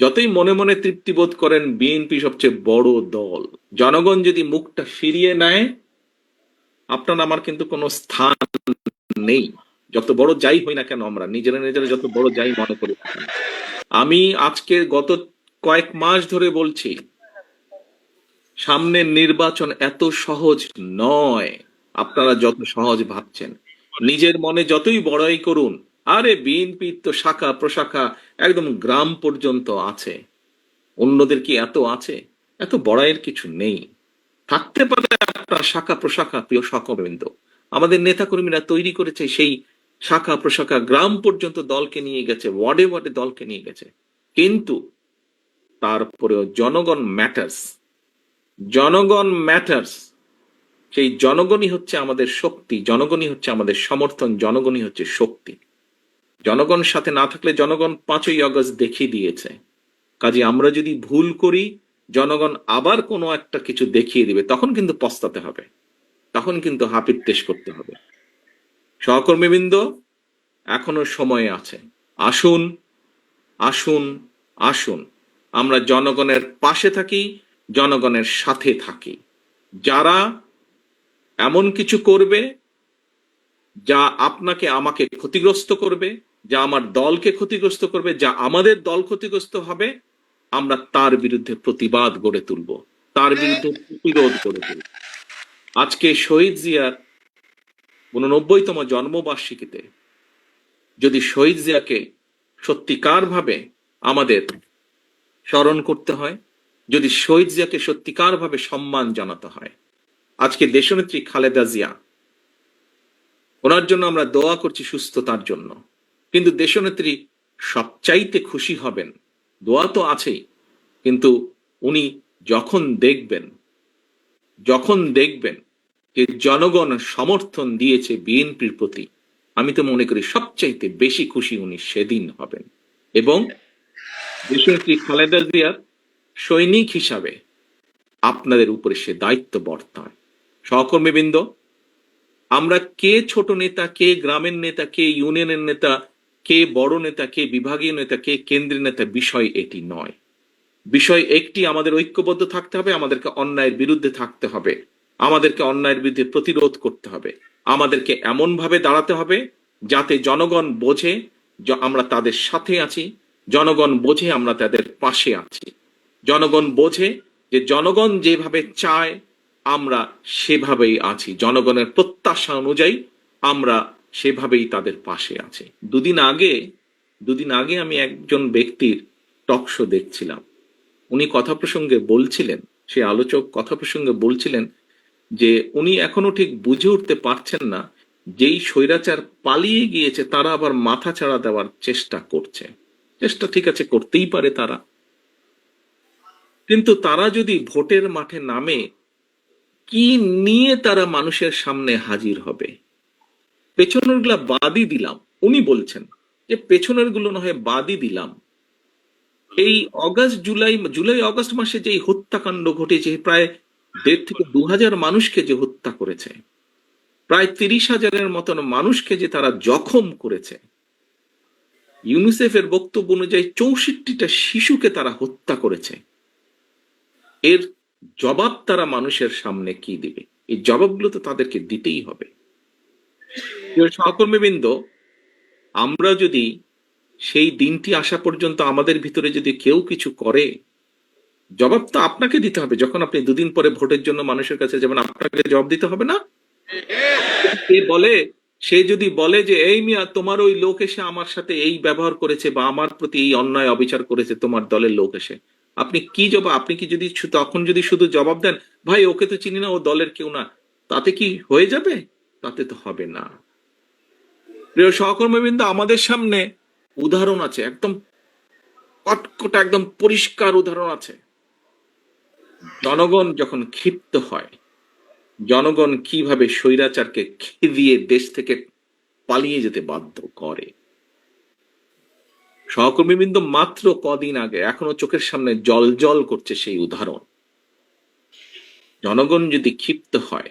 যতই মনে মনে তৃপ্তি বোধ করেন, বিএনপি সবচেয়ে বড় দল। জনগণ যদি মুখটা ফিরিয়ে নেয়, আপনার আমার কিন্তু কোনো স্থান নেই। যত বড় যাই হই না কেন আমরা, নিজেরা নিজেরা যত বড় যাই মনে করি আমি আজকে গত কয়েক মাস ধরে বলছি, সামনের নির্বাচন এত সহজ নয়, আপনারা যত সহজ ভাবছেন। নিজের মনে যতই বড়াই করুন আরে বিএনপির তো শাখা প্রশাখা একদম গ্রাম পর্যন্ত আছে। অন্যদের কি এত আছে? এত বড়াইয়ের কিছু নেই। থাকতে পারে আপনার শাখা প্রশাখা, প্রিয় সকবৃন্দ আমাদের নেতাকর্মীরা তৈরি করেছে সেই শাখা প্রশাখা, গ্রাম পর্যন্ত দলকে নিয়ে গেছে, ওয়ার্ডে ওয়ার্ডে দলকে নিয়ে গেছে। কিন্তু তারপরেও জনগণ ম্যাটার্স। জনগণ ম্যাটার্স। সেই জনগণই হচ্ছে আমাদের শক্তি, জনগণই হচ্ছে আমাদের সমর্থন, জনগণই হচ্ছে শক্তি। জনগণ সাথে না থাকলে জনগণ পাঁচই আগস্ট দেখিয়ে দিয়েছে। কাজে আমরা যদি ভুল করি, জনগণ আবার কোনো একটা কিছু দেখিয়ে দিবে, তখন কিন্তু পস্তাতে হবে। তখন কিন্তু হাপির তেশ করতে হবে। সহকর্মীবৃন্দ, এখনও সময় আছে। আসুন আসুন আসুন। আমরা জনগণের পাশে থাকি, জনগণের সাথে থাকি। যারা এমন কিছু করবে, যা আপনাকে, আমাকে ক্ষতিগ্রস্ত করবে যা আমার দলকে ক্ষতিগ্রস্ত করবে, যা আমাদের দল ক্ষতিগ্রস্ত হবে, আমরা তার বিরুদ্ধে প্রতিবাদ গড়ে তুলব। তার বিরুদ্ধে প্রতিরোধ গড়ে তুলব। আজকে শহীদ জিয়ার উননব্বইতম জন্মবার্ষিকীতে যদি শহীদ জিয়াকে সত্যিকার ভাবে আমাদের স্মরণ করতে হয়, যদি শহীদ জিয়াকে সত্যিকার ভাবে সম্মান জানাতে হয়, আজকে দেশনেত্রী খালেদা জিয়া, ওনার জন্য আমরা দোয়া করছি সুস্থতার জন্য। কিন্তু দেশনেত্রী সবচাইতে খুশি হবেন। দোয়া তো আছেই, কিন্তু উনি যখন দেখবেন যখন দেখবেন যে জনগণ সমর্থন দিয়েছে বিএনপির প্রতি, আমি তো মনে করি সবচাইতে বেশি খুশি উনি সেদিন হবেন। এবং দেশনেত্রী খালেদা জিয়ার সৈনিক হিসাবে আপনাদের উপরে সে দায়িত্ব বর্তায়। সহকর্মীবৃন্দ, আমরা কে ছোট নেতা, কে গ্রামের নেতা, কে ইউনিয়নের নেতা কে বড় নেতা, কে বিভাগীয় নেতা, কে কেন্দ্রীয় নেতা, বিষয় এটি নয়। বিষয় একটি, আমাদের ঐক্যবদ্ধ থাকতে হবে, আমাদেরকে অন্যায়ের বিরুদ্ধে থাকতে হবে। আমাদেরকে অন্যায়ের বিরুদ্ধে প্রতিরোধ করতে হবে। আমাদেরকে এমন ভাবে দাঁড়াতে হবে যাতে জনগণ বোঝে আমরা তাদের সাথে আছি। জনগণ বোঝে আমরা তাদের পাশে আছি। জনগণ বোঝে যে জনগণ যেভাবে চায়, আমরা সেভাবেই আছি। জনগণের প্রত্যাশা অনুযায়ী আমরা সেভাবেই তাদের পাশে আছে। দুদিন আগে দুদিন আগে আমি একজন ব্যক্তির টক শো দেখছিলাম। উনি কথা প্রসঙ্গে বলছিলেন, সে আলোচক কথা প্রসঙ্গে বলছিলেন যে, উনি এখনও ঠিক বুঝে উঠতে পারছেন না, যেই স্বৈরাচার পালিয়ে গিয়েছে তারা আবার মাথা ছাড়া দেওয়ার চেষ্টা করছে। চেষ্টা ঠিক আছে, করতেই পারে তারা। কিন্তু তারা যদি ভোটের মাঠে নামে, কি নিয়ে তারা মানুষের সামনে হাজির হবে? পেছনেরগুলা বাদই দিলাম। উনি বলছেন যে পেছনেরগুলো না হয় বাদই দিলাম। এই অগাস্ট, জুলাই জুলাই, অগস্ট মাসে যে হত্যাকাণ্ড ঘটেছে, প্রায় দেড় থেকে দু হাজার মানুষকে যে হত্যা করেছে, প্রায় তিরিশ হাজারের মতন মানুষকে যে তারা জখম করেছে, ইউনিসেফের বক্তব্য অনুযায়ী চৌষট্টিটা শিশুকে তারা হত্যা করেছে। এর জবাব তারা মানুষের সামনে কি দিবে? এই জবাবগুলো তো তাদেরকে দিতেই হবে। প্রিয় সহকর্মীবৃন্দ, আমরা যদি সেই দিনটি আসা পর্যন্ত আমাদের ভিতরে যদি কেউ কিছু করে, জবাব তো আপনাকে দিতে হবে। যখন আপনি দুদিন পরে ভোটের জন্য মানুষের কাছে যেমন আপনাকে জবাব দিতে হবে না? সে বলে, সে যদি বলে যে, এই মিয়া, তোমার ওই লোক এসে আমার সাথে এই ব্যবহার করেছে বা আমার প্রতি এই অন্যায় অবিচার করেছে, তোমার দলের লোক এসে। আপনি কি জবাব, আপনি কি যদি তখন যদি শুধু জবাব দেন, ভাই, ওকে তো চিনি না, ও দলের কেউ না, তাতে কি হয়ে যাবে? তাতে তো হবে না। প্রিয় সহকর্মীবৃন্দ, আমাদের সামনে উদাহরণ আছে, একদম কটকটা, একদম পরিষ্কার উদাহরণ আছে। জনগণ যখন ক্ষিপ্ত হয়, জনগণ কীভাবে স্বৈরাচারকে খেদিয়ে দেশ থেকে পালিয়ে যেতে বাধ্য করে? সহকর্মীবৃন্দ, মাত্র কদিন আগে, এখনও চোখের সামনে জল জল করছে সেই উদাহরণ। জনগণ যদি ক্ষিপ্ত হয়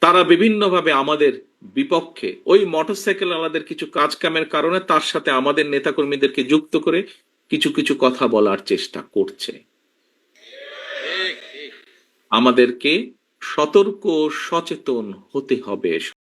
তারা বিভিন্নভাবে আমাদের বিপক্ষে ওই মোটরসাইকেল আলাদের কিছু কাজকামের কারণে তার সাথে আমাদের নেতাকর্মীদেরকে যুক্ত করে কিছু কিছু কথা বলার চেষ্টা করছে। আমাদেরকে সতর্ক সচেতন হতে হবে।